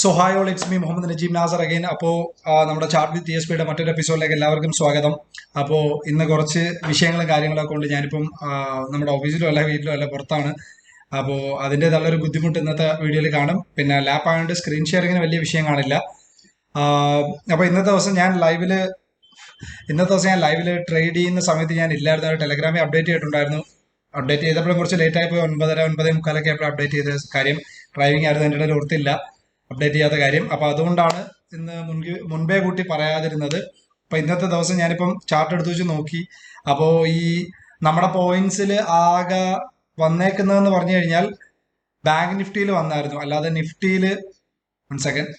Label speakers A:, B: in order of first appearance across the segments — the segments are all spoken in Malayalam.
A: So hi all it's me Muhammad Najeeb Nasar again അപ്പോൾ നമ്മുടെ ചാർട്ട് വിത്ത് എസ് പിയുടെ മറ്റൊരു എപ്പിസോഡിലേക്ക് എല്ലാവർക്കും സ്വാഗതം. അപ്പോൾ ഇന്ന് കുറച്ച് വിഷയങ്ങളും കാര്യങ്ങളൊക്കെ കൊണ്ട് ഞാനിപ്പം നമ്മുടെ ഓഫീസിലും അല്ല വീട്ടിലും അല്ല പുറത്താണ്. അപ്പോൾ അതിന്റെതായുള്ളൊരു ബുദ്ധിമുട്ട് ഇന്നത്തെ വീഡിയോയിൽ കാണും. പിന്നെ ലാപ്പ് ആയതുകൊണ്ട് സ്ക്രീൻ ഷെയറിങ്ങിന് വലിയ വിഷയം കാണില്ല. അപ്പോൾ ഇന്നത്തെ ദിവസം ഞാൻ ലൈവിൽ ഇന്നത്തെ ദിവസം ഞാൻ ലൈവിൽ ട്രേഡ് ചെയ്യുന്ന സമയത്ത് ഞാൻ ഇല്ലായിരുന്നു. ടെലഗ്രാമിൽ അപ്ഡേറ്റ് ചെയ്തിട്ടുണ്ടായിരുന്നു. അപ്ഡേറ്റ് ചെയ്തപ്പോഴും കുറച്ച് ലേറ്റ് ആയിപ്പോയി ഒൻപതര ഒൻപതേ മുക്കാലൊക്കെ ആയപ്പോൾ അപ്ഡേറ്റ് ചെയ്ത കാര്യം. ഡ്രൈവിംഗ് ആയിരുന്നു എന്റെ ഓർത്തില്ല. അപ്ഡേറ്റ് ചെയ്യാത്ത കാര്യം. അപ്പോൾ അതുകൊണ്ടാണ് ഇന്ന് മുൻപേ കൂട്ടി പറയാതിരുന്നത്. അപ്പോൾ ഇന്നത്തെ ദിവസം ഞാനിപ്പം ചാർട്ട് എടുത്തു വെച്ച് നോക്കി. അപ്പോൾ ഈ നമ്മുടെ പോയിന്റ്സിൽ ആകെ വന്നേക്കുന്നതെന്ന് പറഞ്ഞു കഴിഞ്ഞാൽ ബാങ്ക് നിഫ്റ്റിയിൽ വന്നായിരുന്നു. അല്ലാതെ നിഫ്റ്റിയിൽ വൺ സെക്കൻഡ്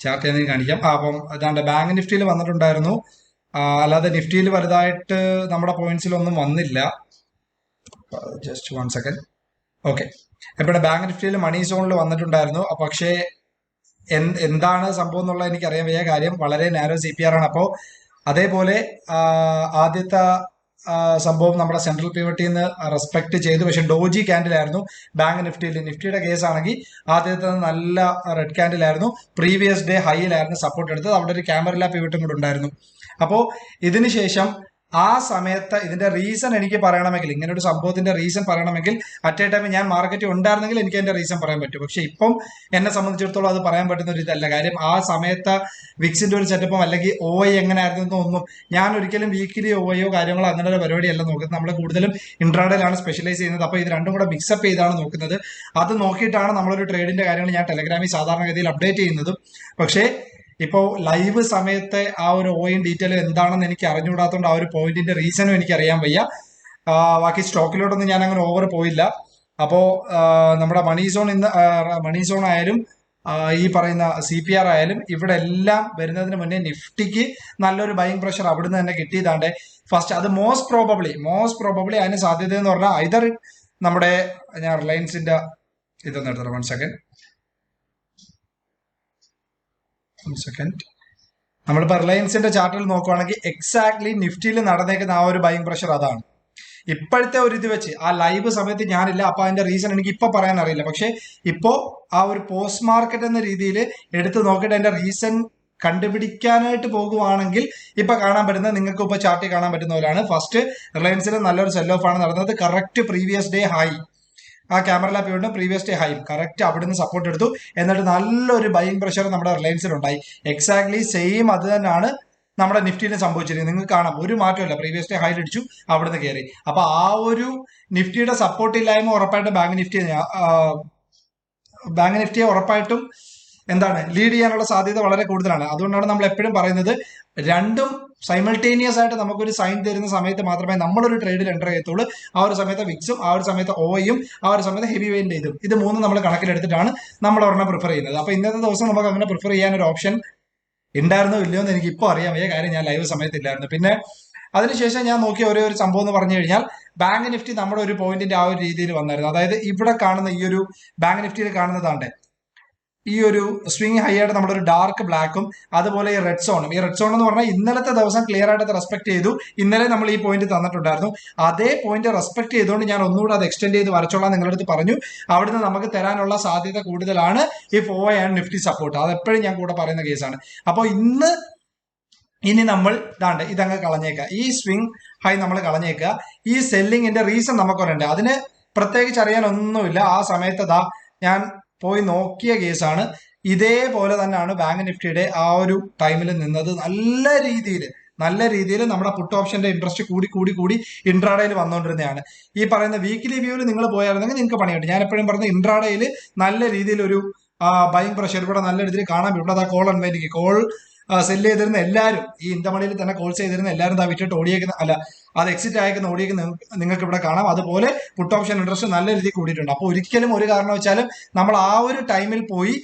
A: ചാർട്ട് ഞാൻ കാണിക്കാം. അപ്പം അതാണ്ട് ബാങ്ക് നിഫ്റ്റിയിൽ വന്നിട്ടുണ്ടായിരുന്നു. അല്ലാതെ നിഫ്റ്റിയിൽ വലുതായിട്ട് നമ്മുടെ പോയിന്റ്സിൽ ഒന്നും വന്നില്ല. ജസ്റ്റ് വൺ സെക്കൻഡ് ഓക്കെ ഇവിടെ ബാങ്ക് നിഫ്റ്റിയിൽ മണി സോണിൽ വന്നിട്ടുണ്ടായിരുന്നു. പക്ഷേ എന്താണ് സംഭവം എന്നുള്ളത് എനിക്ക് അറിയാൻ വയ്യ കാര്യം. വളരെ നാരോ സി പി ആർ ആണ്. അപ്പോൾ അതേപോലെ ആദ്യത്തെ സംഭവം നമ്മുടെ സെൻട്രൽ പിവട്ടിൽ നിന്ന് റെസ്പെക്ട് ചെയ്തു. പക്ഷെ ഡോജി ക്യാൻഡിലായിരുന്നു ബാങ്ക് നിഫ്റ്റിയിൽ നിഫ്റ്റിയുടെ കേസ് ആണെങ്കിൽ ആദ്യത്തെ നല്ല റെഡ് ക്യാൻഡിലായിരുന്നു പ്രീവിയസ് ഡേ ഹൈയിലായിരുന്നു സപ്പോർട്ട് എടുത്തത്. അവിടെ ഒരു ക്യാമറ പിവട്ടും കൂടെ ഉണ്ടായിരുന്നു. അപ്പോൾ ഇതിന് ശേഷം ആ സമയത്ത് ഇതിന്റെ റീസൺ എനിക്ക് പറയണമെങ്കിൽ ഇങ്ങനെ ഒരു സംഭവത്തിന്റെ റീസൺ പറയണമെങ്കിൽ അറ്റ് എ ടൈം ഞാൻ മാർക്കറ്റ് ഉണ്ടായിരുന്നെങ്കിൽ എനിക്ക് അതിന്റെ റീസൺ പറയാൻ പറ്റും. പക്ഷെ ഇപ്പം എന്നെ സംബന്ധിച്ചിടത്തോളം അത് പറയാൻ പറ്റുന്ന ഒരു ഇതല്ല. കാര്യം ആ സമയത്ത് വിക്സിന്റെ ഒരു സെറ്റപ്പും അല്ലെങ്കിൽ ഒ ഐ എങ്ങനെയായിരുന്നു ഒന്നും ഞാൻ ഒരിക്കലും വീക്കിലി ഒ ഐയോ കാര്യങ്ങളോ അങ്ങനെ ഒരു പരിപാടിയല്ല നോക്കുന്നത്. നമ്മൾ കൂടുതലും ഇൻട്രാഡേലാണ് സ്പെഷ്യലൈസ് ചെയ്യുന്നത്. അപ്പോൾ ഇത് രണ്ടും കൂടെ മിക്സപ്പ് ചെയ്താണ് നോക്കുന്നത്. അത് നോക്കിയിട്ടാണ് നമ്മളൊരു ട്രേഡിന്റെ കാര്യങ്ങൾ ഞാൻ ടെലഗ്രാമിൽ സാധാരണഗതിയിൽ അപ്ഡേറ്റ് ചെയ്യുന്നതും. പക്ഷേ ഇപ്പോൾ ലൈവ് സമയത്തെ ആ ഒരു ഓയിൻ ഡീറ്റെയിൽ എന്താണെന്ന് എനിക്ക് അറിഞ്ഞുകൂടാത്തതുകൊണ്ട് ആ ഒരു പോയിന്റിന്റെ റീസണും എനിക്ക് അറിയാൻ വയ്യ. ബാക്കി സ്റ്റോക്കിലോട്ടൊന്നും ഞാൻ അങ്ങനെ ഓവർ പോയില്ല. അപ്പോ നമ്മുടെ മണി സോൺ ഇന്ന് മണി സോൺ ആയാലും ഈ പറയുന്ന സി പി ആർ ആയാലും ഇവിടെ എല്ലാം വരുന്നതിന് മുന്നേ നിഫ്റ്റിക്ക് നല്ലൊരു ബൈങ് പ്രഷർ അവിടുന്ന് തന്നെ കിട്ടിയതാണ്ട്. ഫസ്റ്റ് അത് മോസ്റ്റ് പ്രോബബ്ലി മോസ്റ്റ് പ്രോബബ്ലി അതിന് സാധ്യത എന്ന് പറഞ്ഞാൽ ഐതർ നമ്മുടെ ഞാൻ റിലയൻസിന്റെ ഇതൊന്നും എടുത്തോ വൺ സെക്കൻഡ് വൺ സെക്കൻഡ് നമ്മളിപ്പോൾ റിലയൻസിന്റെ ചാർട്ടിൽ നോക്കുവാണെങ്കിൽ എക്സാക്ട്ലി നിഫ്റ്റിയിൽ നടന്നേക്കുന്ന ആ ഒരു ബൈങ് പ്രഷർ അതാണ്. ഇപ്പോഴത്തെ ഒരു ഇത് വെച്ച് ആ ലൈവ് സമയത്ത് ഞാനില്ല അപ്പൊ അതിന്റെ റീസൺ എനിക്ക് ഇപ്പൊ പറയാൻ അറിയില്ല. പക്ഷെ ഇപ്പോ ആ ഒരു പോസ്റ്റ് മാർക്കറ്റ് എന്ന രീതിയിൽ എടുത്ത് നോക്കിയിട്ട് അതിന്റെ റീസൺ കണ്ടുപിടിക്കാനായിട്ട് പോകുവാണെങ്കിൽ ഇപ്പൊ കാണാൻ പറ്റുന്നത് നിങ്ങൾക്ക് ഇപ്പൊ ചാർട്ടിൽ കാണാൻ പറ്റുന്ന പോലെയാണ്. ഫസ്റ്റ് റിലയൻസിൽ നല്ലൊരു സെൽ ഓഫ് ആണ് നടന്നത്. കറക്റ്റ് പ്രീവിയസ് ഡേ ഹൈ ആ ക്യാമറ ലാപ്പ് വീണ്ടും പ്രീവിയസ് ഡേ ഹൈ കറക്റ്റ് അവിടുന്ന് സപ്പോർട്ട് എടുത്തു. എന്നിട്ട് നല്ലൊരു ബൈങ് പ്രഷർ നമ്മുടെ റിലയൻസിലുണ്ടായി എക്സാക്ട്ലി സെയിം അത് തന്നെയാണ് നമ്മുടെ നിഫ്റ്റിയിൽ സംഭവിച്ചിരിക്കുന്നത് നിങ്ങൾക്ക് കാണാം. ഒരു മാറ്റമില്ല പ്രീവിയസ് ഡേ ഹൈ അടിച്ചു അവിടുന്ന് കയറി അപ്പൊ ആ ഒരു നിഫ്റ്റിയുടെ സപ്പോർട്ട് ഇല്ലായ്മ ഉറപ്പായിട്ടും ബാങ്ക് നിഫ്റ്റി ബാങ്ക് നിഫ്റ്റിയെ ഉറപ്പായിട്ടും എന്താണ് ലീഡ് ചെയ്യാനുള്ള സാധ്യത വളരെ കൂടുതലാണ്. അതുകൊണ്ടാണ് നമ്മൾ എപ്പോഴും പറയുന്നത് രണ്ടും സൈമൾട്ടേനിയസ് ആയിട്ട് നമുക്കൊരു സൈൻ തരുന്ന സമയത്ത് മാത്രമേ നമ്മളൊരു ട്രേഡിൽ എന്റർ ചെയ്യത്തുള്ളൂ. ആ ഒരു സമയത്ത് വിക്സും ആ ഒരു സമയത്ത് ഓയും ആ ഒരു സമയത്ത് ഹെവി വെയിന്റെ ഇതും. ഇത് മൂന്ന് നമ്മൾ കണക്കിലെടുത്തിട്ടാണ് നമ്മൾ ഒരെണ്ണം പ്രിഫർ ചെയ്യുന്നത്. അപ്പോൾ ഇന്നത്തെ ദിവസം നമുക്ക് അങ്ങനെ പ്രിഫർ ചെയ്യാൻ ഒരു ഓപ്ഷൻ ഉണ്ടായിരുന്നോ ഇല്ലയോ എന്ന് എനിക്ക് ഇപ്പോൾ അറിയാൻ വയ്യ. കാര്യം ഞാൻ ലൈവ് സമയത്ത് ഇല്ലായിരുന്നു പിന്നെ അതിനുശേഷം ഞാൻ നോക്കിയ ഒരേ ഒരു സംഭവം എന്ന് പറഞ്ഞു കഴിഞ്ഞാൽ ബാങ്ക് നിഫ്റ്റി നമ്മുടെ ഒരു പോയിന്റിന്റെ ആ ഒരു രീതിയിൽ വന്നായിരുന്നു. അതായത് ഇവിടെ കാണുന്ന ഈ ഒരു ബാങ്ക് നിഫ്റ്റിയിൽ കാണുന്നതാണ്ട്. ഈ ഒരു സ്വിംഗ് ഹൈ ആയിട്ട് നമ്മുടെ ഒരു ഡാർക്ക് ബ്ലാക്കും അതുപോലെ ഈ റെഡ് സോണും ഈ റെഡ് സോൺ എന്ന് പറഞ്ഞാൽ ഇന്നലത്തെ ദിവസം ക്ലിയർ ആയിട്ട് റെസ്പെക്ട് ചെയ്തു. ഇന്നലെ നമ്മൾ ഈ പോയിന്റ് തന്നിട്ടുണ്ടായിരുന്നു. അതേ പോയിന്റ് റെസ്പെക്ട് ചെയ്തുകൊണ്ട് ഞാൻ ഒന്നുകൂടെ അത് എക്സ്റ്റെൻഡ് ചെയ്ത് വരച്ചോളാം നിങ്ങളുടെ അടുത്ത് പറഞ്ഞു. അവിടുന്ന് നമുക്ക് തരാനുള്ള സാധ്യത കൂടുതലാണ് ഈ ഫോ ആൻഡ് നിഫ്റ്റി സപ്പോർട്ട് അത് എപ്പോഴും ഞാൻ കൂടെ പറയുന്ന കേസാണ് അപ്പോൾ ഇന്ന് ഇനി നമ്മൾ ഇതാണ്ട് ഇതങ്ങ് കളഞ്ഞേക്കുക. ഈ സ്വിംഗ് ഹൈ നമ്മൾ കളഞ്ഞേക്കുക. ഈ സെല്ലിങ്ങിന്റെ റീസൺ നമുക്കൊരുണ്ട്. അതിന് പ്രത്യേകിച്ച് അറിയാനൊന്നുമില്ല. ആ സമയത്ത് ഞാൻ പോയി നോക്കിയ കേസാണ്. ഇതേപോലെ തന്നെയാണ് ബാങ്ക് നിഫ്റ്റിയുടെ ആ ഒരു ടൈമിൽ നിന്നത്. നല്ല രീതിയിൽ നല്ല രീതിയിൽ നമ്മുടെ പുട്ട് ഓപ്ഷന്റെ ഇൻട്രസ്റ്റ് കൂടി കൂടി കൂടി ഇൻട്രാഡയിൽ വന്നുകൊണ്ടിരുന്നതാണ് ഈ പറയുന്ന വീക്കിലി വ്യൂവിൽ നിങ്ങൾ പോയായിരുന്നെങ്കിൽ നിങ്ങൾക്ക് പണിയുണ്ട് ഞാൻ എപ്പോഴും പറഞ്ഞു ഇൻട്രാഡയിൽ നല്ല രീതിയിൽ ഒരു ബൈങ് പ്രഷർ ഇവിടെ നല്ല രീതിയിൽ കാണാൻ ഇവിടെ അതാ കോൾ അൺവൈൻഡിങ് കോൾ സെൽ ചെയ്തിരുന്ന എല്ലാവരും ഈ ഇന്റമണിയിൽ തന്നെ കോൾ ചെയ്തിരുന്ന എല്ലാവരും ഇതാ വിറ്റിട്ട് ഓടിയേക്കുന്ന അല്ല അത് എക്സിറ്റ് ആയിരിക്കുന്ന ഓടിയേക്കുന്ന നിങ്ങൾക്ക് ഇവിടെ കാണാം. അതുപോലെ പുട്ട് ഓപ്ഷൻ ഇൻട്രസ്റ്റ് നല്ല രീതിയിൽ കൂടിയിട്ടുണ്ട്. അപ്പോൾ ഒരിക്കലും ഒരു കാരണം വെച്ചാലും നമ്മൾ ആ ഒരു ടൈമിൽ പോയി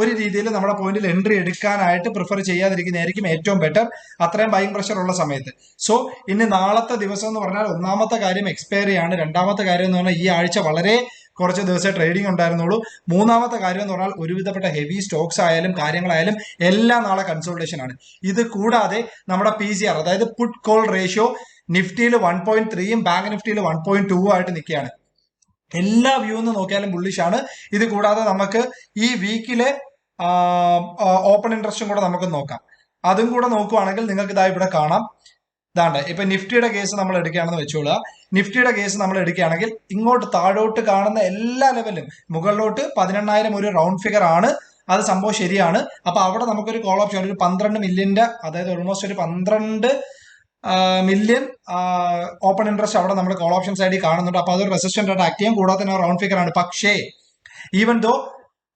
A: ഒരു രീതിയിൽ നമ്മുടെ പോയിന്റിൽ എൻട്രി എടുക്കാനായിട്ട് പ്രിഫർ ചെയ്യാതിരിക്കുന്നതായിരിക്കും ഏറ്റവും ബെറ്റർ അത്രയും ബൈങ് പ്രഷർ ഉള്ള സമയത്ത്. സോ ഇനി നാളത്തെ ദിവസം എന്ന് പറഞ്ഞാൽ ഒന്നാമത്തെ കാര്യം എക്സ്പയറി ആണ് രണ്ടാമത്തെ കാര്യം എന്ന് പറഞ്ഞാൽ ഈ ആഴ്ച വളരെ കുറച്ച് ദിവസം ട്രേഡിംഗ് ഉണ്ടായിരുന്നുള്ളൂ. മൂന്നാമത്തെ കാര്യം എന്ന് പറഞ്ഞാൽ ഒരുവിധപ്പെട്ട ഹെവി സ്റ്റോക്സ് ആയാലും കാര്യങ്ങളായാലും എല്ലാം നാളെ കൺസോൾട്ടേഷൻ ആണ്. ഇത് കൂടാതെ നമ്മുടെ പി സി ആർ അതായത് പുട്ട് കോൾ റേഷ്യോ നിഫ്റ്റിയിൽ വൺ പോയിന്റ് ത്രീയും ബാങ്ക് നിഫ്റ്റിയിൽ വൺ പോയിന്റ് ടു ആയിട്ട് നിൽക്കുകയാണ്. എല്ലാ വ്യൂ എന്ന് നോക്കിയാലും ബുള്ളിഷ് ആണ്. ഇത് കൂടാതെ നമുക്ക് ഈ വീക്കിലെ ഓപ്പൺ ഇൻട്രസ്റ്റും കൂടെ നമുക്ക് നോക്കാം. അതും കൂടെ നോക്കുവാണെങ്കിൽ നിങ്ങൾക്ക് ഇതാ ഇവിടെ കാണാം. ഇതാണ്ട്. ഇപ്പൊ നിഫ്റ്റിയുടെ കേസ് നമ്മൾ എടുക്കുകയാണെന്ന് വെച്ചോളുക നിഫ്റ്റിയുടെ കേസ് നമ്മൾ എടുക്കുകയാണെങ്കിൽ ഇങ്ങോട്ട് താഴോട്ട് കാണുന്ന എല്ലാ ലെവലും മുകളിലോട്ട് പതിനെണ്ണായിരം ഒരു റൗണ്ട് ഫിഗർ ആണ്. അത് സംഭവം ശരിയാണ്. അപ്പൊ അവിടെ നമുക്കൊരു കോൾ ഓപ്ഷൻ ഒരു പന്ത്രണ്ട് മില്യന്റെ അതായത് ഓൾമോസ്റ്റ് ഒരു പന്ത്രണ്ട് മില്യൺ ഓപ്പൺ ഇൻട്രസ്റ്റ് അവിടെ നമ്മൾ കോൾ ഓപ്ഷൻ സൈഡിൽ കാണുന്നുണ്ട്. അപ്പൊ അതൊരു റെസിസ്റ്റന്റ് ആയിട്ട് ആക്ട് ചെയ്യാൻ കൂടാതെ തന്നെ റൗണ്ട് ഫിഗർ ആണ്. പക്ഷേ ഈവൻ ദോ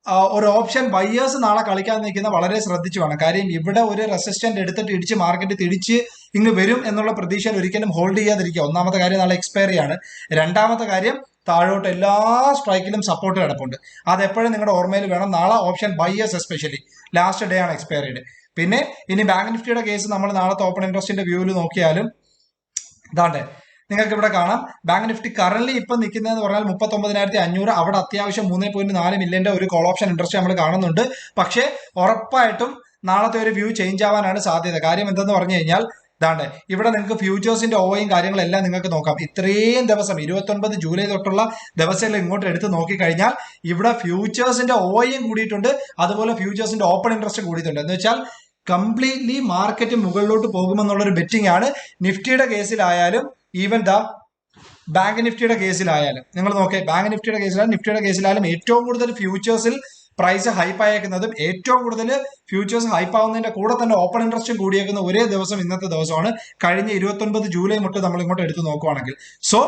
A: ഒരു ഓപ്ഷൻ ബയേഴ്സ് നാളെ കളിക്കാൻ നിൽക്കുന്ന വളരെ ശ്രദ്ധിച്ചു വേണം കാര്യം ഇവിടെ ഒരു റെസിസ്റ്റന്റ് എടുത്തിട്ട് ഇടിച്ച് മാർക്കറ്റ് തിരിച്ച് ഇങ്ങ് വരും എന്നുള്ള പ്രതീക്ഷയിൽ ഒരിക്കലും ഹോൾഡ് ചെയ്യാതിരിക്കുക. ഒന്നാമത്തെ കാര്യം നാളെ എക്സ്പയറി ആണ് രണ്ടാമത്തെ കാര്യം താഴോട്ട് എല്ലാ സ്ട്രൈക്കിലും സപ്പോർട്ട് കിടപ്പുണ്ട്. അത് എപ്പോഴും നിങ്ങളുടെ ഓർമ്മയിൽ വേണം. നാളെ option buyers especially last day ആണ് എക്സ്പയറിയുടെ പിന്നെ ഇനി ബാങ്ക് നിഫ്റ്റിയുടെ കേസ് നമ്മൾ നാളത്തെ ഓപ്പൺ ഇൻട്രസ്റ്റിന്റെ വ്യൂവിൽ നോക്കിയാലും ഇതാണ്ട്. നിങ്ങൾക്ക് ഇവിടെ കാണാം. ബാങ്ക് നിഫ്റ്റി കറന്റ് ഇപ്പം നിൽക്കുന്നതെന്ന് പറഞ്ഞാൽ മുപ്പത്തി ഒമ്പതിനായിരത്തി അഞ്ഞൂറ് അവിടെ അത്യാവശ്യം മൂന്ന് പോയിന്റ് നാല് മില്യന്റെ ഒരു കോൾ ഓപ്ഷൻ ഇൻട്രസ്റ്റ് നമ്മൾ കാണുന്നുണ്ട്. പക്ഷേ ഉറപ്പായിട്ടും നാളത്തെ ഒരു വ്യൂ ചേഞ്ച് ആവാനാണ് സാധ്യത. കാര്യം എന്തെന്ന് പറഞ്ഞു കഴിഞ്ഞാൽ ഇതാണ്ട് ഇവിടെ നിങ്ങൾക്ക് ഫ്യൂച്ചേഴ്സിന്റെ ഓവയും കാര്യങ്ങളെല്ലാം നിങ്ങൾക്ക് നോക്കാം. ഇത്രയും ദിവസം ഇരുപത്തൊൻപത് ജൂലൈ തൊട്ടുള്ള ദിവസങ്ങളിൽ ഇങ്ങോട്ട് എടുത്ത് നോക്കിക്കഴിഞ്ഞാൽ ഇവിടെ ഫ്യൂച്ചേഴ്സിന്റെ ഓവയും കൂടിയിട്ടുണ്ട്. അതുപോലെ ഫ്യൂച്ചേഴ്സിന്റെ ഓപ്പൺ ഇൻട്രസ്റ്റ് കൂടിയിട്ടുണ്ട്. എന്ന് വെച്ചാൽ കംപ്ലീറ്റ്ലി മാർക്കറ്റ് മുകളിലോട്ട് പോകുമെന്നുള്ളൊരു ബെറ്റിംഗ് ആണ്. നിഫ്റ്റിയുടെ കേസിലായാലും ഈവൻ ദ ബാങ്ക് നിഫ്റ്റിയുടെ കേസിലായാലും നിങ്ങൾ നോക്കേ ബാങ്ക് നിഫ്റ്റിയുടെ കേസിലായാലും നിഫ്റ്റിയുടെ കേസിലായാലും ഏറ്റവും കൂടുതൽ ഫ്യൂച്ചേഴ്സിൽ പ്രൈസ് ഹൈപ്പ് ആയേക്കുന്നതും ഏറ്റവും കൂടുതൽ ഫ്യൂച്ചേഴ്സ് ഹൈപ്പ് ആവുന്നതിന്റെ കൂടെ തന്നെ ഓപ്പൺ ഇൻട്രസ്റ്റും കൂടിയേക്കുന്ന ഒരേ ദിവസം ഇന്നത്തെ ദിവസമാണ്. കഴിഞ്ഞ ഇരുപത്തൊൻപത് ജൂലൈ മുട്ട് നമ്മൾ ഇങ്ങോട്ട് എടുത്തു നോക്കുവാണെങ്കിൽ. സോ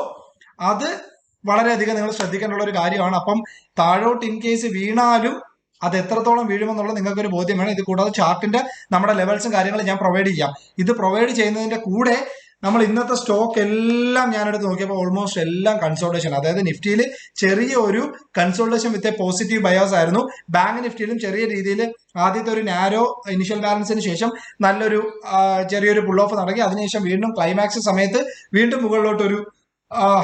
A: അത് വളരെയധികം നിങ്ങൾ ശ്രദ്ധിക്കേണ്ട ഒരു കാര്യമാണ്. അപ്പം താഴോട്ട് ഇൻ കേസ് വീണാലും അത് എത്രത്തോളം വീഴുമെന്നുള്ള നിങ്ങൾക്ക് ഒരു ബോധ്യം വേണം. ഇത് കൂടാതെ ചാർട്ടിന്റെ നമ്മുടെ ലെവൽസും കാര്യങ്ങളും ഞാൻ പ്രൊവൈഡ് ചെയ്യാം. ഇത് പ്രൊവൈഡ് ചെയ്യുന്നതിന്റെ കൂടെ നമ്മൾ ഇന്നത്തെ സ്റ്റോക്ക് എല്ലാം ഞാനെടുത്ത് നോക്കിയപ്പോൾ ഓൾമോസ്റ്റ് എല്ലാം കൺസോൾട്ടേഷൻ അതായത് നിഫ്റ്റിയിൽ ചെറിയ ഒരു consolidation with a positive bias ആയിരുന്നു. ബാങ്ക് നിഫ്റ്റിയിലും ചെറിയ രീതിയിൽ ആദ്യത്തെ ഒരു നാരോ ഇനിഷ്യൽ ബാലൻസിന് ശേഷം നല്ലൊരു ചെറിയൊരു പുൾ ഓഫ് നടക്കി. അതിനുശേഷം വീണ്ടും ക്ലൈമാക്സ് സമയത്ത് വീണ്ടും മുകളിലോട്ട് ഒരു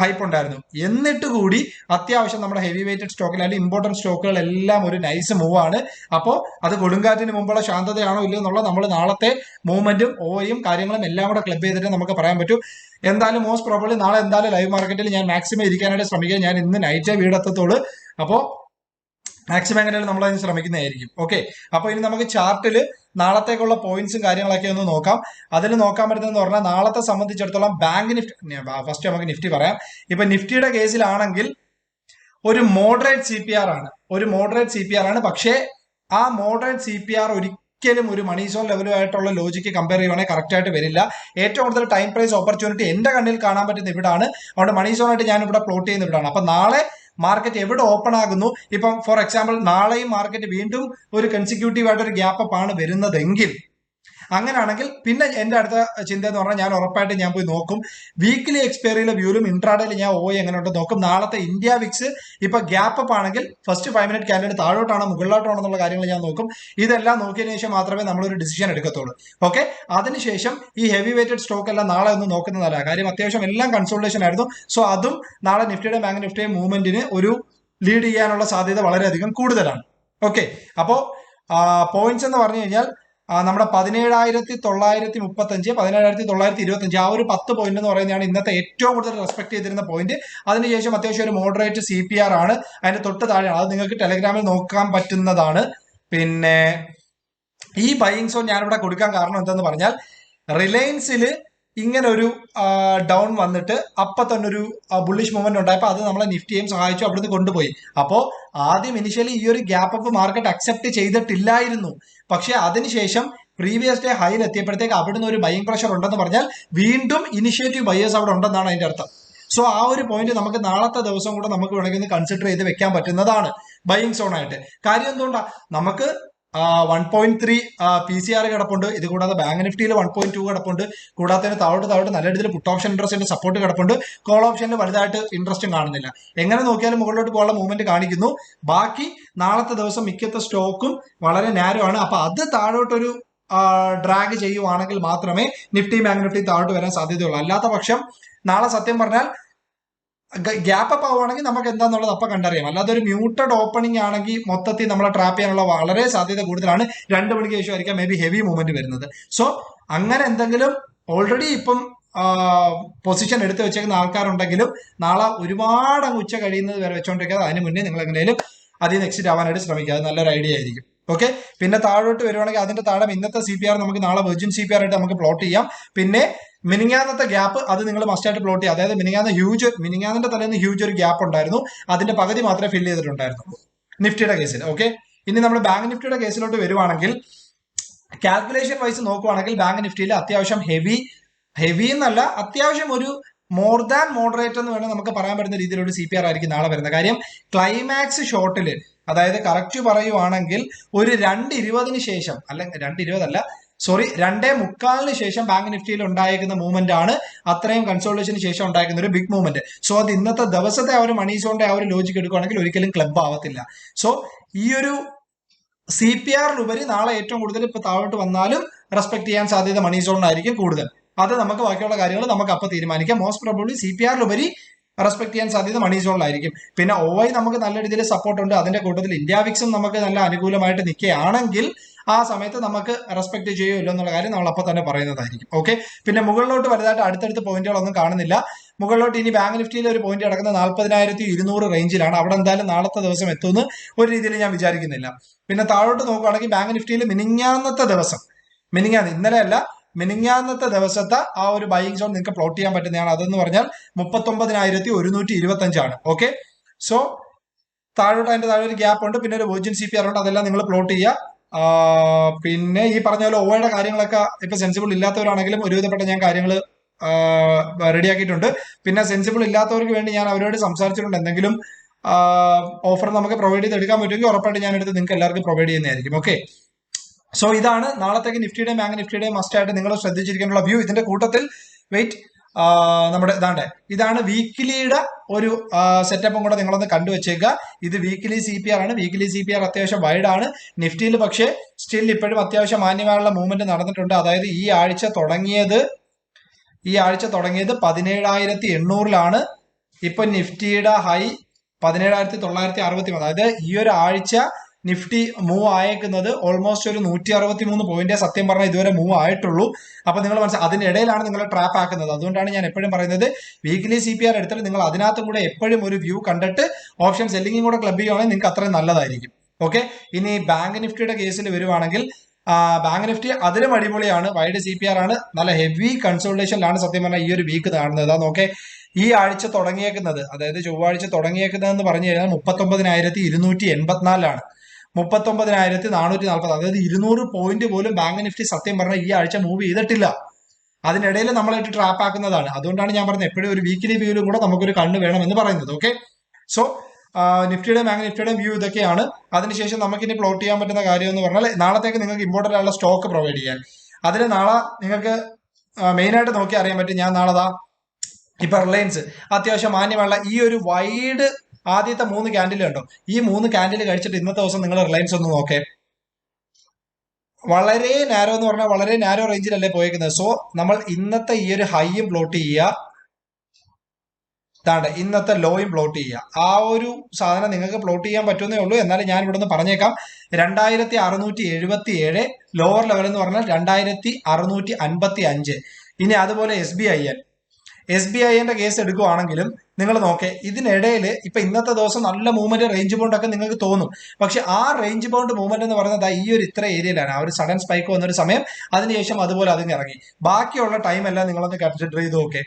A: ഹൈപ്പ് ഉണ്ടായിരുന്നു. എന്നിട്ട് കൂടി അത്യാവശ്യം നമ്മുടെ ഹെവി വെയിറ്റഡ് സ്റ്റോക്കിൽ അല്ലെങ്കിൽ ഇമ്പോർട്ടന്റ് സ്റ്റോക്കുകൾ എല്ലാം ഒരു നൈസ് മൂവ് ആണ്. അപ്പോൾ അത് കൊടുങ്കാറ്റിന് മുമ്പുള്ള ശാന്തതയാണോ ഇല്ലയോ എന്നുള്ള നമ്മൾ നാളത്തെ മൂവ്മെന്റും ഓയും കാര്യങ്ങളും എല്ലാം കൂടെ ക്ലബ് ചെയ്തിട്ട് നമുക്ക് പറയാൻ പറ്റും. എന്തായാലും മോസ്റ്റ് പ്രോബ്ലി നാളെ എന്തായാലും ലൈവ് മാർക്കറ്റിൽ ഞാൻ മാക്സിമം ഇരിക്കാനായിട്ട് ശ്രമിക്കുക ഞാൻ ഇന്ന് നൈറ്റേ വീടെത്തത്തോളൂ അപ്പോൾ മാക്സിമം എങ്ങനെയാണ് നമ്മൾ അതിന് ശ്രമിക്കുന്നതായിരിക്കും. ഓക്കെ അപ്പോൾ ഇനി നമുക്ക് ചാർട്ടിൽ നാളത്തേക്കുള്ള പോയിന്റ്സും കാര്യങ്ങളൊക്കെ ഒന്ന് നോക്കാം. അതിൽ നോക്കാൻ പറ്റുന്നതെന്ന് പറഞ്ഞാൽ നാളത്തെ സംബന്ധിച്ചിടത്തോളം ബാങ്ക് നിഫ്റ്റി ഫസ്റ്റ് നമുക്ക് നിഫ്റ്റി പറയാം. ഇപ്പൊ നിഫ്റ്റിയുടെ കേസിലാണെങ്കിൽ ഒരു മോഡറേറ്റ് സി പി ആർ ആണ്. ഒരു മോഡറേറ്റ് സി പി ആർ ആണ്. പക്ഷേ ആ മോഡറേറ്റ് സി പി ആർ ഒരിക്കലും ഒരു മണി സോൺ ലെവലുമായിട്ടുള്ള ലോജിക്ക് കമ്പയർ ചെയ്യുവാണെങ്കിൽ കറക്റ്റ് ആയിട്ട് വരില്ല. ഏറ്റവും കൂടുതൽ ടൈം പ്രൈസ് ഓപ്പർച്യൂണിറ്റി എന്റെ കണ്ണിൽ കാണാൻ പറ്റുന്ന ഇവിടാണ്. അതുകൊണ്ട് മണി സോൺ ആയിട്ട് ഞാൻ ഇവിടെ പ്ലോട്ട് ചെയ്യുന്ന ഇവിടാണ്. അപ്പൊ നാളെ മാർക്കറ്റ് എവിടെ ഓപ്പൺ ആകുന്നു? ഇപ്പം ഫോർ എക്സാമ്പിൾ നാളെയും മാർക്കറ്റ് വീണ്ടും ഒരു കൺസിക്യൂട്ടീവ് ആയിട്ട് ഒരു ഗ്യാപ്പ് ആണ് വരുന്നതെങ്കിൽ അങ്ങനെയാണെങ്കിൽ പിന്നെ എന്റെ അടുത്ത ചിന്ത എന്ന് പറഞ്ഞാൽ ഞാൻ ഉറപ്പായിട്ട് ഞാൻ പോയി നോക്കും. വീക്കിലി എക്സ്പയറിയിലെ വ്യൂലും ഇൻട്രാഡേയിൽ ഞാൻ ഓ എങ്ങനെ ഉണ്ട് നോക്കും. നാളത്തെ ഇന്ത്യ വിക്സ് ഇപ്പൊ ഗ്യാപ്പ് അപ്പ് ആണെങ്കിൽ ഫസ്റ്റ് ഫൈവ് മിനിറ്റ് ക്യാൻഡിൽ താഴോട്ടാണോ മുകളിലോട്ടാണോ എന്നുള്ള കാര്യങ്ങൾ ഞാൻ നോക്കും. ഇതെല്ലാം നോക്കിയതിനു ശേഷം മാത്രമേ നമ്മളൊരു ഡിസിഷൻ എടുക്കത്തുള്ളൂ. ഓക്കെ അതിനുശേഷം ഈ ഹെവി വെയിറ്റഡ് സ്റ്റോക്ക് എല്ലാം നാളെ ഒന്ന് നോക്കുന്നതല്ല. കാര്യം അത്യാവശ്യം എല്ലാം കൺസോൾട്ടേഷൻ ആയിരുന്നു. സോ അതും നാളെ നിഫ്റ്റിയുടെ ബാങ്ക് നിഫ്റ്റിയുടെ മൂവ്മെന്റിന് ഒരു ലീഡ് ചെയ്യാനുള്ള സാധ്യത വളരെയധികം കൂടുതലാണ്. ഓക്കെ അപ്പോ പോയിന്റ്സ് എന്ന് പറഞ്ഞു കഴിഞ്ഞാൽ നമ്മുടെ പതിനേഴായിരത്തി തൊള്ളായിരത്തി മുപ്പത്തി അഞ്ച് പതിനേഴായിരത്തി തൊള്ളായിരത്തി ഇരുപത്തി അഞ്ച് ആ ഒരു പത്ത് പോയിന്റ് എന്ന് പറയുന്നതാണ് ഇന്നത്തെ ഏറ്റവും കൂടുതൽ റെസ്പെക്ട് ചെയ്തിരുന്ന പോയിന്റ് അതിനുശേഷം അത്യാവശ്യം ഒരു മോഡറേറ്റ് സി പി ആർ ആണ്. അതിന്റെ തൊട്ട് താഴെയാണ്. അത് നിങ്ങൾക്ക് ടെലഗ്രാമിൽ നോക്കാൻ പറ്റുന്നതാണ്. പിന്നെ ഈ ബൈയിങ് സോൺ ഞാനിവിടെ കൊടുക്കാൻ കാരണം എന്തെന്ന് പറഞ്ഞാൽ റിലയൻസിൽ ഇങ്ങനെ ഒരു ഡൗൺ വന്നിട്ട് അപ്പൊ തന്നെ ഒരു ബുള്ളിഷ് മൂവ്മെന്റ് ഉണ്ടായപ്പോൾ അത് നമ്മളെ നിഫ്റ്റിയെയും സഹായിച്ചു അവിടുന്ന് കൊണ്ടുപോയി. അപ്പോൾ ആദ്യം ഇനിഷ്യലി ഈ ഒരു ഗ്യാപ്പ് അപ്പ് മാർക്കറ്റ് അക്സെപ്റ്റ് ചെയ്തിട്ടില്ലായിരുന്നു. പക്ഷെ അതിനുശേഷം പ്രീവിയസ് ഡേ ഹൈയിൽ എത്തിയപ്പോഴത്തേക്ക് അവിടുന്ന് ഒരു ബൈങ് പ്രഷർ ഉണ്ടെന്ന് പറഞ്ഞാൽ വീണ്ടും ഇനിഷ്യേറ്റീവ് ബയേഴ്സ് അവിടെ ഉണ്ടെന്നാണ് അതിന്റെ അർത്ഥം. സോ ആ ഒരു പോയിന്റ് നമുക്ക് നാളത്തെ ദിവസം കൂടെ നമുക്ക് വേണമെങ്കിൽ കൺസിഡർ ചെയ്ത് വെക്കാൻ പറ്റുന്നതാണ് ബൈങ് സോൺ ആയിട്ട്. കാര്യം എന്തുകൊണ്ടാണ് നമുക്ക് one point three P C R കിടപ്പുണ്ട്. ഇത് കൂടാതെ ബാങ്ക് നിഫ്റ്റിയിൽ വൺ പോയിന്റ് ടു കിടപ്പുണ്ട്. കൂടാതെ തന്നെ താഴോട്ട് താഴോട്ട് നല്ല രീതിയിൽ പുട്ട് ഓപ്ഷൻ ഇൻട്രസ്റ്റിന്റെ സപ്പോർട്ട് കിടപ്പുണ്ട്. കോൾ ഓപ്ഷനിൽ വലുതായിട്ട് ഇൻട്രസ്റ്റും കാണുന്നില്ല. എങ്ങനെ നോക്കിയാലും മുകളിലോട്ട് പോകാനുള്ള മൂവ്മെന്റ് കാണിക്കുന്നു. ബാക്കി നാളത്തെ ദിവസം മിക്കത്തെ സ്റ്റോക്കും വളരെ നാരോ ആണ്. അപ്പൊ അത് താഴോട്ടൊരു ഡ്രാഗ് ചെയ്യുവാണെങ്കിൽ മാത്രമേ നിഫ്റ്റി ബാങ്ക് നിഫ്റ്റി താഴോട്ട് വരാൻ സാധ്യതയുള്ളൂ. അല്ലാത്ത പക്ഷം നാളെ സത്യം പറഞ്ഞാൽ ഗ്യാപ്പ് അപ്പ് ആവുകയാണെങ്കിൽ നമുക്ക് എന്താണെന്നുള്ളത് അപ്പം കണ്ടറിയാം. അല്ലാതെ ഒരു മ്യൂട്ടഡ് ഓപ്പണിംഗ് ആണെങ്കിൽ മൊത്തത്തിൽ നമ്മളെ ട്രാപ്പ് ചെയ്യാനുള്ള വളരെ സാധ്യത കൂടുതലാണ്. രണ്ട് മണിക്ക് ശേഷം ആയിരിക്കാം മേ ബി ഹെവി മൂവ്മെന്റ് വരുന്നത്. സോ അങ്ങനെ എന്തെങ്കിലും ഓൾറെഡി ഇപ്പം പൊസിഷൻ എടുത്തു വെച്ചേക്കുന്ന ആൾക്കാരുണ്ടെങ്കിലും നാളെ ഒരുപാട് അങ്ങ് ഉച്ച കഴിയുന്നത് വരെ വെച്ചോണ്ടിരിക്കാതെ അതിന് മുന്നേ നിങ്ങൾ എങ്ങനെയും അതിൽ നിന്ന് എക്സിറ്റ് ആവാനായിട്ട് ശ്രമിക്കുക. അത് നല്ലൊരു ഐഡിയ ആയിരിക്കും. ഓക്കെ പിന്നെ താഴോട്ട് വരുവാണെങ്കിൽ അതിന്റെ താഴെ ഇന്നത്തെ സി നമുക്ക് നാളെ വെർജിൻ സി ആയിട്ട് നമുക്ക് പ്ലോട്ട് ചെയ്യാം. പിന്നെ മിനിങ്ങാന്നത്തെ ഗ്യാപ്പ് അത് നിങ്ങൾ മസ്റ്റ് ആയിട്ട് പ്ലോട്ട് ചെയ്യുക. അതായത് മിനിങ്ങാന്ന് ഹ്യൂജ് മിനിങ്ങാന്നിന്റെ തലേന്ന് ഹ്യൂജ് ഒരു ഗ്യാപ്പ് ഉണ്ടായിരുന്നു. അതിന്റെ പകുതി മാത്രമേ ഫില്ല് ചെയ്തിട്ടുണ്ടായിരുന്നുള്ളൂ നിഫ്റ്റിയുടെ കേസിൽ ഓക്കെ ഇനി നമ്മൾ ബാങ്ക് നിഫ്റ്റിയുടെ കേസിലോട്ട് വരുവാണെങ്കിൽ കാൽക്കുലേഷൻ വൈസ് നോക്കുവാണെങ്കിൽ ബാങ്ക് നിഫ്റ്റിയിൽ അത്യാവശ്യം ഹെവി ഹെവി എന്നല്ല അത്യാവശ്യം ഒരു മോർ ദാൻ മോഡറേറ്റ് എന്ന് വേണം നമുക്ക് പറയാൻ പറ്റുന്ന രീതിയിലൊരു സി പി ആർ ആയിരിക്കും നാളെ വരുന്നത്. കാര്യം ക്ലൈമാക്സ് ഷോട്ടിൽ അതായത് കറക്റ്റ് പറയുവാണെങ്കിൽ ഒരു രണ്ട് ഇരുപതിന് ശേഷം അല്ല രണ്ട് ഇരുപതല്ല സോറി രണ്ടേ മുക്കാലിന് ശേഷം ബാങ്ക് നിഫ്റ്റിയിൽ ഉണ്ടായിരിക്കുന്ന മൂവ്മെന്റ് ആണ് അത്രയും കൺസോൾട്ടേഷന് ശേഷം ഉണ്ടായിരിക്കുന്ന ഒരു ബിഗ് മൂവ്മെന്റ് സോ അത് ഇന്നത്തെ ദിവസത്തെ ആ ഒരു മണി സോണിന്റെ ആ ഒരു ലോജിക്ക് എടുക്കുകയാണെങ്കിൽ ഒരിക്കലും ക്ലബ് ആവത്തില്ല. സോ ഈ ഒരു സി പി ആറിലുപരി നാളെ ഏറ്റവും കൂടുതൽ ഇപ്പൊ താഴോട്ട് വന്നാലും റെസ്പെക്ട് ചെയ്യാൻ സാധ്യത മണി സോണിനായിരിക്കും കൂടുതൽ. അത് നമുക്ക് ബാക്കിയുള്ള കാര്യങ്ങൾ നമുക്ക് അപ്പൊ തീരുമാനിക്കാം. മോസ്റ്റ് പ്രോബ്ലി സി പി ആറിലുപരി റെസ്പെക്ട് ചെയ്യാൻ സാധ്യത മണി സോണിലായിരിക്കും പിന്നെ ഒ ഐ നമുക്ക് നല്ല രീതിയിൽ സപ്പോർട്ട് ഉണ്ട്. അതിന്റെ കൂട്ടത്തിൽ ഇന്ത്യ വിക്സും നമുക്ക് നല്ല അനുകൂലമായിട്ട് നിൽക്കുകയാണെങ്കിൽ ആ സമയത്ത് നമുക്ക് റെസ്പെക്ട് ചെയ്യുമല്ലോ എന്നുള്ള കാര്യം നമ്മൾ അപ്പോൾ തന്നെ പറയുന്നതായിരിക്കും. ഓക്കെ പിന്നെ മുകളിലോട്ട് വലുതായിട്ട് അടുത്തടുത്ത് പോയിന്റുകളൊന്നും കാണുന്നില്ല. മുകളിലോട്ട് ഇനി ബാങ്ക് നിഫ്റ്റിയിൽ ഒരു പോയിന്റ് കിടക്കുന്ന നാൽപ്പതിനായിരത്തി ഇരുന്നൂറ് റേഞ്ചിലാണ് അവിടെ എന്തായാലും നാളത്തെ ദിവസം എത്തുമെന്ന് ഒരു രീതിയിൽ ഞാൻ വിചാരിക്കുന്നില്ല. പിന്നെ താഴോട്ട് നോക്കുകയാണെങ്കിൽ ബാങ്ക് നിഫ്റ്റിയിൽ മിനിങ്ങാന്നത്തെ ദിവസം. മിനിങ്ങാന്ന്. ഇന്നലെ അല്ല മിനിങ്ങാന്നത്തെ ദിവസത്തെ ആ ഒരു ബൈയിങ് സോൺ നിങ്ങൾക്ക് പ്ലോട്ട് ചെയ്യാൻ പറ്റുന്നതാണ്. അതെന്ന് പറഞ്ഞാൽ മുപ്പത്തൊമ്പതിനായിരത്തി ഒരുന്നൂറ്റി ഇരുപത്തി അഞ്ചാണ് ഓക്കെ സോ താഴോട്ട് അതിന്റെ താഴെ ഒരു ഗ്യാപ്പ് ഉണ്ട്. പിന്നെ ഒരു വെർജിൻ സി പി ആർ ഉണ്ട്. അതെല്ലാം നിങ്ങൾ പ്ലോട്ട് ചെയ്യുക. പിന്നെ ഈ പറഞ്ഞ പോലെ ഓയുടെ കാര്യങ്ങളൊക്കെ ഇപ്പൊ സെൻസിബിൾ ഇല്ലാത്തവരാണെങ്കിലും ഒരുവിധപ്പെട്ട ഞാൻ കാര്യങ്ങൾ റെഡിയാക്കിയിട്ടുണ്ട് പിന്നെ സെൻസിബിൾ ഇല്ലാത്തവർക്ക് വേണ്ടി ഞാൻ അവരോട് സംസാരിച്ചിട്ടുണ്ട്. എന്തെങ്കിലും ഓഫർ നമുക്ക് പ്രൊവൈഡ് ചെയ്ത് എടുക്കാൻ പറ്റുമെങ്കിൽ ഉറപ്പായിട്ട് ഞാൻ എടുത്ത് നിങ്ങൾക്ക് എല്ലാവർക്കും പ്രൊവൈഡ് ചെയ്യുന്നതായിരിക്കും. ഓക്കെ സോ ഇതാണ് നാളത്തേക്ക് നിഫ്റ്റിയുടെ ബാങ്ക് മസ്റ്റ് ആയിട്ട് നിങ്ങൾ ശ്രദ്ധിച്ചിരിക്കാനുള്ള വ്യൂ ഇതിന്റെ കൂട്ടത്തിൽ വെയിറ്റ് നമ്മുടെ ഇതാണ്ട്. ഇതാണ് വീക്കിലിയുടെ ഒരു സെറ്റപ്പും കൂടെ നിങ്ങളൊന്ന് കണ്ടുവച്ചേക്കുക ഇത് വീക്കിലി സി പി ആർ ആണ്. വീക്കിലി സി പി ആർ അത്യാവശ്യം വൈഡാണ് നിഫ്റ്റിയിൽ പക്ഷേ സ്റ്റിൽ ഇപ്പോഴും അത്യാവശ്യം മാന്യമായുള്ള മൂവ്മെന്റ് നടന്നിട്ടുണ്ട്. അതായത് ഈ ആഴ്ച തുടങ്ങിയത് ഈ ആഴ്ച തുടങ്ങിയത് പതിനേഴായിരത്തി എണ്ണൂറിലാണ് ഇപ്പൊ നിഫ്റ്റിയുടെ ഹൈ പതിനേഴായിരത്തി തൊള്ളായിരത്തി അറുപത്തി അതായത് ഈ ഒരു ആഴ്ച നിഫ്റ്റി മൂവ് ആയേക്കുന്നത് ഓൾമോസ്റ്റ് ഒരു നൂറ്റി അറുപത്തി മൂന്ന് പോയിന്റ് സത്യം പറഞ്ഞാൽ ഇതുവരെ മൂവ് ആയിട്ടുള്ളൂ. അപ്പൊ നിങ്ങൾ മനസ്സിലായി അതിനിടയിലാണ് നിങ്ങൾ ട്രാപ്പ് ആക്കുന്നത്. അതുകൊണ്ടാണ് ഞാൻ എപ്പോഴും പറയുന്നത് വീക്കിലി സി പി ആർ എടുത്തിട്ട് നിങ്ങൾ അതിനകത്തും കൂടെ എപ്പോഴും ഒരു വ്യൂ കണ്ടിട്ട് ഓപ്ഷൻ സെല്ലിങ്ങും കൂടെ ക്ലബ് ചെയ്യുവാണെങ്കിൽ നിങ്ങൾക്ക് അത്രയും നല്ലതായിരിക്കും. ഓക്കെ ഇനി ബാങ്ക് നിഫ്റ്റിയുടെ കേസിൽ വരുവാണെങ്കിൽ ബാങ്ക് നിഫ്റ്റി അതിലും അടിപൊളിയാണ്. വൈഡ് സി പി ആർ ആണ്. നല്ല ഹെവി കൺസൾട്ടേഷനിലാണ് സത്യം പറഞ്ഞാൽ ഈ ഒരു വീക്ക് കാണുന്നത്. നോക്കെ ഈ ആഴ്ച തുടങ്ങിയേക്കുന്നത് അതായത് ചൊവ്വാഴ്ച തുടങ്ങിയേക്കുന്നത് എന്ന് പറഞ്ഞു കഴിഞ്ഞാൽ മുപ്പത്തൊമ്പതിനായിരത്തി ഇരുന്നൂറ്റി എൺപത്തിനാലിലാണ് മുപ്പത്തൊമ്പതിനായിരത്തി നാനൂറ്റി നാൽപ്പത് അതായത് ഇരുന്നൂറ് പോയിന്റ് പോലും ബാങ്ക് നിഫ്റ്റി സത്യം പറഞ്ഞാൽ ഈ ആഴ്ച മൂവ് ചെയ്തിട്ടില്ല. അതിനിടയിൽ നമ്മളായിട്ട് ട്രാപ്പ് ആക്കുന്നതാണ്. അതുകൊണ്ടാണ് ഞാൻ പറഞ്ഞത് എപ്പോഴും ഒരു വീക്കിലി വ്യൂവിലും കൂടെ നമുക്കൊരു കണ്ണ് വേണം എന്ന് പറയുന്നത് ഓക്കെ സോ നിഫ്റ്റിയുടെ ബാങ്ക് നിഫ്റ്റിയുടെ വ്യൂ ഇതൊക്കെയാണ്. അതിനുശേഷം നമുക്ക് ഇനി പ്ലോട്ട് ചെയ്യാൻ പറ്റുന്ന കാര്യം എന്ന് പറഞ്ഞാൽ നാളത്തേക്ക് നിങ്ങൾക്ക് ഇമ്പോർട്ടന്റ് ആയുള്ള സ്റ്റോക്ക് പ്രൊവൈഡ് ചെയ്യാൻ. അതിന് നാളെ നിങ്ങൾക്ക് മെയിനായിട്ട് നോക്കി അറിയാൻ പറ്റും ഞാൻ നാളെ ഇപ്പൊ റിലയൻസ് അത്യാവശ്യം മാന്യമുള്ള ഈ ഒരു വൈഡ് ആദ്യത്തെ മൂന്ന് ക്യാൻഡിൽ കണ്ടോ? ഈ മൂന്ന് ക്യാൻഡിൽ കഴിച്ചിട്ട് ഇന്നത്തെ ദിവസം നിങ്ങൾ റിലയൻസ് ഒന്ന് നോക്കേ. വളരെ നാരോ എന്ന് പറഞ്ഞാൽ വളരെ നാരോ റേഞ്ചിലല്ലേ പോയേക്കുന്നത്? സോ നമ്മൾ ഇന്നത്തെ ഈ ഒരു ഹൈയും പ്ലോട്ട് ചെയ്യുക. താണ്ട ഇന്നത്തെ ലോയും പ്ലോട്ട് ചെയ്യുക. ആ ഒരു സാധനം നിങ്ങൾക്ക് പ്ലോട്ട് ചെയ്യാൻ പറ്റുന്നേ ഉള്ളൂ. എന്നാലും ഞാൻ ഇവിടുന്ന് പറഞ്ഞേക്കാം. രണ്ടായിരത്തി അറുന്നൂറ്റി എഴുപത്തി ഏഴ് ലോവർ ലെവൽ എന്ന് പറഞ്ഞാൽ രണ്ടായിരത്തി അറുന്നൂറ്റി അൻപത്തി അഞ്ച് ഇനി അതുപോലെ S B I N S B ഐന്റെ കേസ് എടുക്കുവാണെങ്കിലും നിങ്ങൾ നോക്കേ ഇതിനിടയിൽ ഇപ്പൊ ഇന്നത്തെ ദിവസം നല്ല മൂവ്മെന്റ് റേഞ്ച് ബൗണ്ട് ഒക്കെ നിങ്ങൾക്ക് തോന്നും. പക്ഷെ ആ റേഞ്ച് ബൗണ്ട് മൂവ്മെന്റ് എന്ന് പറയുന്നത് ഈ ഒരു ഇത്ര ഏരിയയിലാണ് ആ ഒരു സഡൻ സ്പൈക്ക് വന്നൊരു സമയം അതിനുശേഷം അതുപോലെ അതിന് ഇറങ്ങി. ബാക്കിയുള്ള ടൈം എല്ലാം നിങ്ങളൊന്ന് കൺസിഡർ ചെയ്ത് നോക്കേ.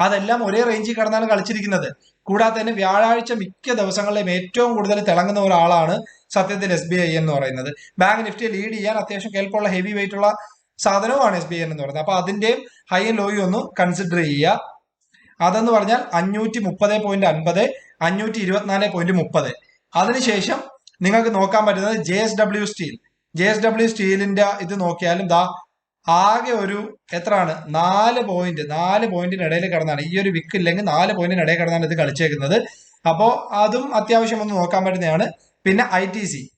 A: അതെല്ലാം ഒരേ റേഞ്ചിൽ കടന്നാണ് കളിച്ചിരിക്കുന്നത്. കൂടാതെ തന്നെ വ്യാഴാഴ്ച മിക്ക ദിവസങ്ങളിലും ഏറ്റവും കൂടുതൽ തിളങ്ങുന്ന ഒരാളാണ് സത്യത്തിൽ എസ് ബി ഐ എന്ന് പറയുന്നത്. ബാങ്ക് നിഫ്റ്റി ലീഡ് ചെയ്യാൻ അത്യാവശ്യം കേൾപ്പുള്ള ഹെവി വെയിറ്റ് ഉള്ള സാധനവുമാണ് എസ് ബി ഐ എന്ന് പറയുന്നത്. അപ്പൊ അതിന്റെയും ഹൈയും ലോയും ഒന്ന് കൺസിഡർ ചെയ്യുക. അതെന്ന് പറഞ്ഞാൽ അഞ്ഞൂറ്റി മുപ്പത് പോയിന്റ് അൻപത് അഞ്ഞൂറ്റി ഇരുപത്തിനാല് പോയിന്റ് മുപ്പത്. അതിനുശേഷം നിങ്ങൾക്ക് നോക്കാൻ പറ്റുന്നത് J S W steel J S W സ്റ്റീലിന്റെ ഇത് നോക്കിയാലും ദാ ആകെ ഒരു എത്രയാണ്? നാല് പോയിന്റ് നാല് പോയിന്റിന് ഇടയിൽ കിടന്നാണ്. ഈ ഒരു വിക്ക് ഇല്ലെങ്കിൽ നാല് പോയിന്റിന് ഇടയിൽ കിടന്നാണ് ഇത് കളിച്ചേക്കുന്നത്. അപ്പോൾ അതും അത്യാവശ്യം ഒന്ന് നോക്കാൻ പറ്റുന്നതാണ്. പിന്നെ I T C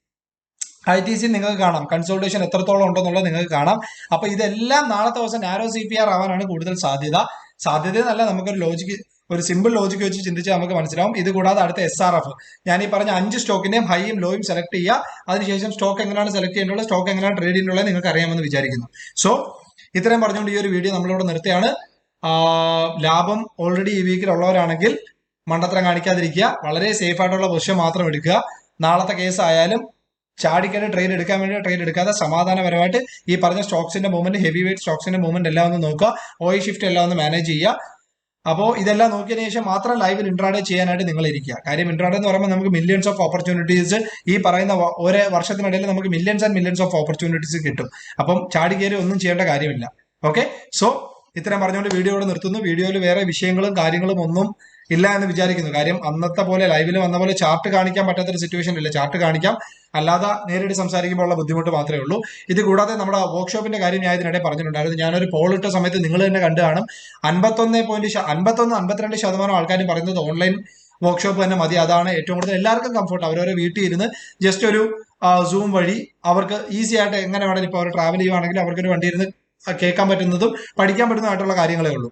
A: I T C നിങ്ങൾക്ക് കാണാം. കൺസൾട്ടേഷൻ എത്രത്തോളം ഉണ്ടെന്നുള്ളത് നിങ്ങൾക്ക് കാണാം. അപ്പൊ ഇതെല്ലാം നാളത്തെ ദിവസം നാരോ സി പി ആർ ആവാനാണ് കൂടുതൽ സാധ്യത. സാധ്യത എന്നല്ല നമുക്കൊരു ലോജിക്ക് ഒരു സിമ്പിൾ ലോജിക്ക് വെച്ച് ചിന്തിച്ചാൽ നമുക്ക് മനസ്സിലാവും. ഇത് കൂടാതെ അടുത്ത എസ് ആർ എഫ് ഞാൻ ഈ പറഞ്ഞ അഞ്ച് സ്റ്റോക്കിന്റെയും ഹൈയും ലോയും സെലക്ട് ചെയ്യുക. അതിനുശേഷം സ്റ്റോക്ക് എങ്ങനെയാണ് സെലക്ട് ചെയ്യേണ്ടത്? സ്റ്റോക്ക് എങ്ങനെയാണ് ട്രേഡ് ചെയ്യേണ്ടത്? നിങ്ങൾക്ക് അറിയാമെന്ന് വിചാരിക്കുന്നു. സോ ഇത്രയും പറഞ്ഞുകൊണ്ട് ഈ ഒരു വീഡിയോ നമ്മളിവിടെ നിർത്തിയാണ് ലാഭം ഓൾറെഡി ഈ വീക്കിൽ ഉള്ളവരാണെങ്കിൽ മണ്ടത്തരം കാണിക്കാതിരിക്കുക. വളരെ സേഫ് ആയിട്ടുള്ള പൊസിഷൻ മാത്രം എടുക്കുക. നാളത്തെ കേസ് ആയാലും ചാടിക്കേണ്ട ട്രേഡ് എടുക്കാൻ വേണ്ടി ട്രേഡ് എടുക്കാതെ സമാധാനപരമായിട്ട് ഈ പറഞ്ഞ സ്റ്റോക്സിന്റെ മൂവ്മെന്റ് ഹെവി വെയിറ്റ് സ്റ്റോക്സിന്റെ മൂവ്മെന്റ് എല്ലാം ഒന്ന് നോക്കുക. ഓയിൽ ഷിഫ്റ്റ് എല്ലാം ഒന്ന് മാനേജ് ചെയ്യുക. അപ്പോൾ ഇതെല്ലാം നോക്കിയതിനു ശേഷം മാത്രം ലൈവിൽ ഇൻട്രാഡേ ചെയ്യാനായിട്ട് നിങ്ങൾ ഇരിക്കുക. കാര്യം ഇൻട്രാഡേ എന്ന് പറയുമ്പോൾ നമുക്ക് മില്യൺസ് ഓഫ് ഓപ്പർച്യൂണിറ്റീസ് ഈ പറയുന്ന ഓരോ വർഷത്തിനിടയിൽ നമുക്ക് millions and millions of opportunities കിട്ടും. അപ്പം ചാടി കയറി ഒന്നും ചെയ്യേണ്ട കാര്യമില്ല. ഓക്കെ സോ ഇത്രയും പറഞ്ഞുകൊണ്ട് വീഡിയോ ഇവിടെ നിർത്തുന്നു. വീഡിയോയിൽ വേറെ വിഷയങ്ങളും കാര്യങ്ങളും ഒന്നും ഇല്ല എന്ന് വിചാരിക്കുന്നു. കാര്യം അന്നത്തെ പോലെ ലൈവിൽ വന്ന പോലെ ചാർട്ട് കാണിക്കാൻ പറ്റാത്തൊരു സിറ്റുവേഷൻ ഇല്ല. ചാർട്ട് കാണിക്കാം. അല്ലാതെ നേരിട്ട് സംസാരിക്കുമ്പോൾ ഉള്ള ബുദ്ധിമുട്ട് മാത്രമേ ഉള്ളൂ. ഇത് കൂടാതെ നമ്മുടെ വർക്ക്ഷോപ്പിന്റെ കാര്യം ഞാൻ ഇതിനിടെ പറഞ്ഞിട്ടുണ്ടായിരുന്നു. ഞാനൊരു പോൾ ഇട്ട സമയത്ത് നിങ്ങൾ തന്നെ കണ്ടു കാണും. അൻപത്തൊന്ന് പോയിന്റ് അൻപത്തൊന്ന് അൻപത്തിരണ്ട് ശതമാനം ആൾക്കാരും പറയുന്നത് ഓൺലൈൻ വർക്ക്ഷോപ്പ് തന്നെ മതി. അതാണ് ഏറ്റവും കൂടുതൽ എല്ലാവർക്കും കംഫർട്ട് അവരവരെ വീട്ടിൽ ഇരുന്ന് ജസ്റ്റ് ഒരു സൂം വഴി അവർക്ക് ഈസി ആയിട്ട് എങ്ങനെ വേണമെങ്കിലും ഇപ്പോൾ അവർ ട്രാവൽ ചെയ്യുവാണെങ്കിൽ അവർക്കൊരു വണ്ടി ഇരുന്ന് കേൾക്കാൻ പറ്റുന്നതും പഠിക്കാൻ പറ്റുന്നതായിട്ടുള്ള കാര്യങ്ങളേ ഉള്ളൂ.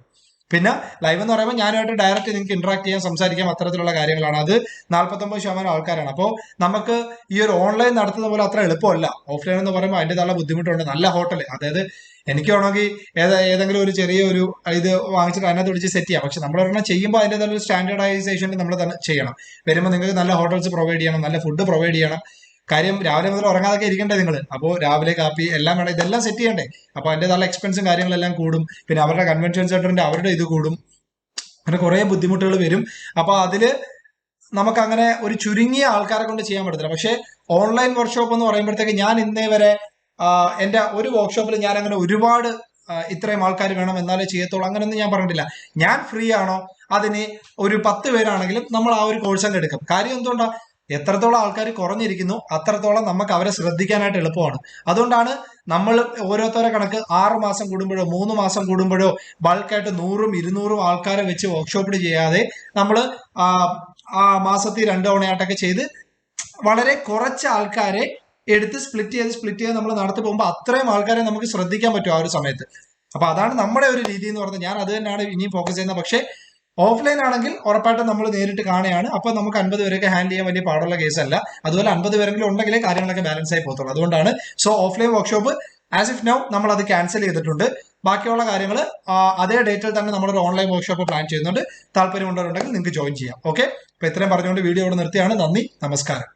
A: പിന്നെ ലൈവ് എന്ന് പറയുമ്പോൾ ഞാനുമായിട്ട് ഡയറക്റ്റ് നിങ്ങൾക്ക് ഇന്ററാക്ട് ചെയ്യാൻ സംസാരിക്കാം അത്തരത്തിലുള്ള കാര്യങ്ങളാണ്. അത് നാൽപ്പത്തൊമ്പത് ശതമാനം ആൾക്കാരാണ്. അപ്പോൾ നമുക്ക് ഈ ഒരു ഓൺലൈൻ നടത്തുന്ന പോലെ അത്ര എളുപ്പമല്ല. ഓഫ്ലൈൻ എന്ന് പറയുമ്പോൾ അതിന്റെതായ ബുദ്ധിമുട്ടുണ്ട്. നല്ല ഹോട്ടൽ അതായത് എനിക്ക് വേണമെങ്കിൽ ഏതാ ഏതെങ്കിലും ഒരു ചെറിയ ഒരു ഇത് വാങ്ങിച്ചിട്ട് അതിനകത്ത് വിളിച്ച് സെറ്റ് ചെയ്യാം. പക്ഷെ നമ്മൾ ഒരെണ്ണം ചെയ്യുമ്പോൾ അതിന്റെതായ ഒരു സ്റ്റാൻഡേർഡൈസേഷൻ നമ്മൾ തന്നെ ചെയ്യണം. വരുമ്പോൾ നിങ്ങൾക്ക് നല്ല ഹോട്ടൽസ് പ്രൊവൈഡ് ചെയ്യണം നല്ല ഫുഡ് പ്രൊവൈഡ് ചെയ്യണം. കാര്യം രാവിലെ മുതൽ ഉറങ്ങാതൊക്കെ ഇരിക്കണ്ടേ നിങ്ങൾ അപ്പോൾ രാവിലെ കാപ്പി എല്ലാം വേണം. ഇതെല്ലാം സെറ്റ് ചെയ്യണ്ടേ? അപ്പോൾ നല്ല എക്സ്പെൻസും കാര്യങ്ങളെല്ലാം കൂടും. പിന്നെ അവരുടെ കൺവെൻഷൻ സെന്ററിന്റെ അവരുടെ ഇത് കൂടും. അങ്ങനെ കുറേ ബുദ്ധിമുട്ടുകൾ വരും. അപ്പോൾ അതിൽ നമുക്ക് അങ്ങനെ ഒരു ചുരുങ്ങിയ ആൾക്കാരെ കൊണ്ട് ചെയ്യാൻ പറ്റത്തില്ല. പക്ഷേ ഓൺലൈൻ വർക്ക്ഷോപ്പ് എന്ന് പറയുമ്പോഴത്തേക്ക് ഞാൻ ഇന്നേ വരെ എന്റെ ഒരു വർക്ക്ഷോപ്പിൽ ഞാൻ അങ്ങനെ ഒരുപാട് ഇത്രയും ആൾക്കാർ വേണം എന്നാലേ ചെയ്യത്തുള്ളൂ. അങ്ങനെയൊന്നും ഞാൻ പറഞ്ഞിട്ടില്ല. ഞാൻ ഫ്രീ ആണോ? അതിന് ഒരു പത്ത് പേരാണെങ്കിലും നമ്മൾ ആ ഒരു കോഴ്സ് അങ്ങ് എടുക്കും. കാര്യം എന്തുകൊണ്ടാ? എത്രത്തോളം ആൾക്കാർ കുറഞ്ഞിരിക്കുന്നു അത്രത്തോളം നമുക്ക് അവരെ ശ്രദ്ധിക്കാനായിട്ട് എളുപ്പമാണ്. അതുകൊണ്ടാണ് നമ്മൾ ഓരോരുത്തരെ കണക്ക് ആറ് മാസം കൂടുമ്പോഴോ മൂന്ന് മാസം കൂടുമ്പോഴോ ബൾക്കായിട്ട് നൂറും ഇരുന്നൂറും ആൾക്കാരെ വെച്ച് വർക്ക്ഷോപ്പിൽ ചെയ്യാതെ നമ്മൾ ആ മാസത്തിൽ രണ്ട് തവണയായിട്ടൊക്കെ ചെയ്ത് വളരെ കുറച്ച് ആൾക്കാരെ എടുത്ത് സ്പ്ലിറ്റ് ചെയ്ത് സ്പ്ലിറ്റ് ചെയ്ത് നമ്മൾ നടത്തി പോകുമ്പോൾ അത്രയും ആൾക്കാരെ നമുക്ക് ശ്രദ്ധിക്കാൻ പറ്റും ആ ഒരു സമയത്ത്. അപ്പൊ അതാണ് നമ്മുടെ ഒരു രീതി എന്ന് പറഞ്ഞാൽ ഞാൻ അത് തന്നെയാണ് ഇനിയും ഫോക്കസ് ചെയ്യുന്നത്. പക്ഷേ ഓഫ്ലൈൻ ആണെങ്കിൽ ഉറപ്പായിട്ടും നമ്മൾ നേരിട്ട് കാണുകയാണ്. അപ്പൊ നമുക്ക് അൻപത് പേരൊക്കെ ഹാൻഡിൽ ചെയ്യാൻ വലിയ പാടുള്ള കേസല്ല അതുപോലെ അൻപത് പേരെങ്കിലും ഉണ്ടെങ്കിലേ കാര്യങ്ങളൊക്കെ ബാലൻസ് ആയി പോകത്തുള്ളൂ. അതുകൊണ്ടാണ് so offline workshop as if now നമ്മൾ അത് ക്യാൻസൽ ചെയ്തിട്ടുണ്ട്. ബാക്കിയുള്ള കാര്യങ്ങൾ അതേ ഡേറ്റിൽ തന്നെ നമ്മളൊരു ഓൺലൈൻ വർക്ക്ഷോപ്പ് പ്ലാൻ ചെയ്യുന്നുണ്ട്. താല്പര്യമുള്ളവരുണ്ടെങ്കിൽ നിങ്ങൾക്ക് ജോയിൻ ചെയ്യാം. ഓക്കെ അപ്പൊ ഇത്രയും പറഞ്ഞുകൊണ്ട് വീഡിയോ ഇവിടെ നിർത്തിയാണ്. നന്ദി. നമസ്കാരം.